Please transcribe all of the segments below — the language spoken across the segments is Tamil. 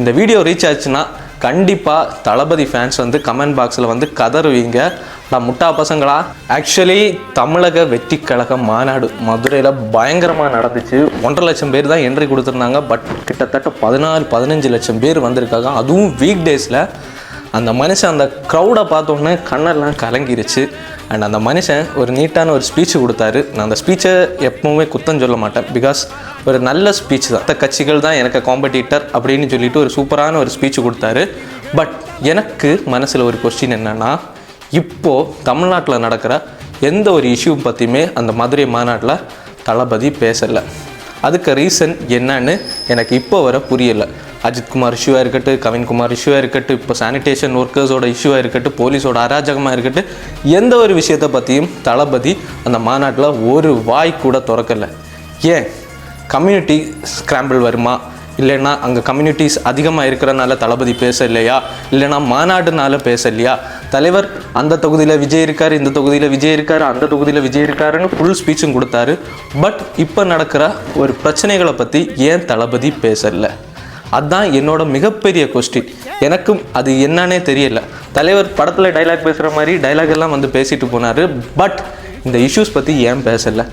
இந்த வீடியோ ரீச் ஆச்சுன்னா கண்டிப்பாக தளபதி ஃபேன்ஸ் வந்து கமெண்ட் பாக்ஸில் வந்து கதறுவீங்க. நான் முட்டா பசங்களா? ஆக்சுவலி தமிழக வெற்றி கழக மாநாடு மதுரையில் பயங்கரமாக நடந்துச்சு. ஒன்றரை லட்சம் பேர் தான் என்ட்ரி கொடுத்துருந்தாங்க. பட் கிட்டத்தட்ட பதினாறு பதினஞ்சு லட்சம் பேர் வந்திருக்காங்க. அதுவும் வீக் டேஸில் அந்த மனுஷன் அந்த க்ரௌடை பார்த்தோன்னே கண்ணெல்லாம் கலங்கிருச்சு. அண்ட் அந்த மனுஷன் ஒரு நீட்டான ஒரு ஸ்பீச் கொடுத்தாரு. நான் அந்த ஸ்பீச்சை எப்பவுமே குத்தம் சொல்ல மாட்டேன். பிகாஸ் ஒரு நல்ல ஸ்பீச் தான். கட்சிகள் தான் எனக்கு காம்படிட்டர் அப்படின்னு சொல்லிட்டு ஒரு சூப்பரான ஒரு ஸ்பீச் கொடுத்தாரு. பட் எனக்கு மனசில் ஒரு கொஸ்டின் என்னென்னா இப்போது தமிழ்நாட்டில் நடக்கிற எந்த ஒரு இஷ்யூ பற்றியுமே அந்த மதுரை மாநாட்டில் தளபதி பேசலை. அதுக்கு ரீசன் என்னன்னு எனக்கு இப்போ வர புரியலை. அஜித்குமார் இஷ்யூவாக இருக்கட்டும் கவின்குமார் இஷ்யூவாக இருக்கட்டும் இப்போ சானிடேஷன் ஒர்க்கர்ஸோட இஷ்யூவாக இருக்கட்டும் போலீஸோட அராஜகமாக இருக்கட்டும் எந்த ஒரு விஷயத்தை பற்றியும் தளபதி அந்த மாநாட்டில் ஒரு வாய் கூட திறக்கலை. ஏன்? கம்யூனிட்டி ஸ்கிராம்பிள் வருமா? இல்லைன்னா அங்கே கம்யூனிட்டிஸ் அதிகமாக இருக்கிறனால தளபதி பேச இல்லையா இல்லைன்னா மாநாடுனால பேச இல்லையா தலைவர் அந்த தொகுதியில் விஜய் இருக்கார் இந்த தொகுதியில் விஜய் இருக்கார் அந்த தொகுதியில் விஜய் இருக்காருன்னு ஃபுல் ஸ்பீச்சும் கொடுத்தாரு. பட் இப்போ நடக்கிற ஒரு பிரச்சனைகளை பற்றி ஏன் தளபதி பேசலை? அதுதான் என்னோட மிகப்பெரிய கொஸ்டின் எனக்கும் அது என்னன்னே தெரியல. தலைவர் படத்தில் டைலாக் பேசுகிற மாதிரி டைலாக் எல்லாம் வந்து பேசிட்டு போனார். பட் இந்த இஷ்யூஸ் பற்றி ஏன் பேசலை?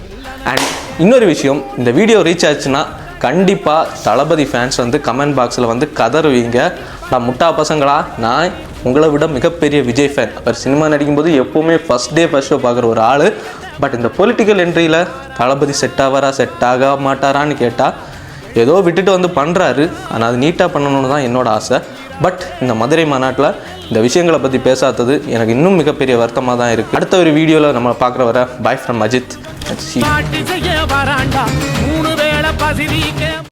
அண்ட் இன்னொரு விஷயம் இந்த வீடியோ ரீச் ஆச்சுன்னா கண்டிப்பாக தளபதி ஃபேன்ஸ் வந்து கமெண்ட் பாக்ஸில் வந்து கதறுவீங்க. நான் முட்டா பசங்களா? நான் உங்களை விட மிகப்பெரிய விஜய் ஃபேன் அவர் சினிமா நடிக்கும்போது எப்போவுமே ஃபஸ்ட் டே ஃபஸ்ட் ஷோ பார்க்குற ஒரு ஆள். பட் இந்த பொலிட்டிக்கல் என்ட்ரியில் தளபதி செட் ஆவாரா செட் ஆக மாட்டாரான்னு கேட்டால் ஏதோ விட்டுட்டு வந்து பண்ணுறாரு ஆனால் அது நீட்டாக பண்ணணும்னு தான் என்னோட ஆசை. பட் இந்த மதுரை மாநாட்டில் இந்த விஷயங்களை பற்றி பேசாதது எனக்கு இன்னும் மிகப்பெரிய வருத்தமாக தான் இருக்குது அடுத்த ஒரு வீடியோவில் நம்ம பார்க்குற வர பாய் ஃப்ரம் அஜித்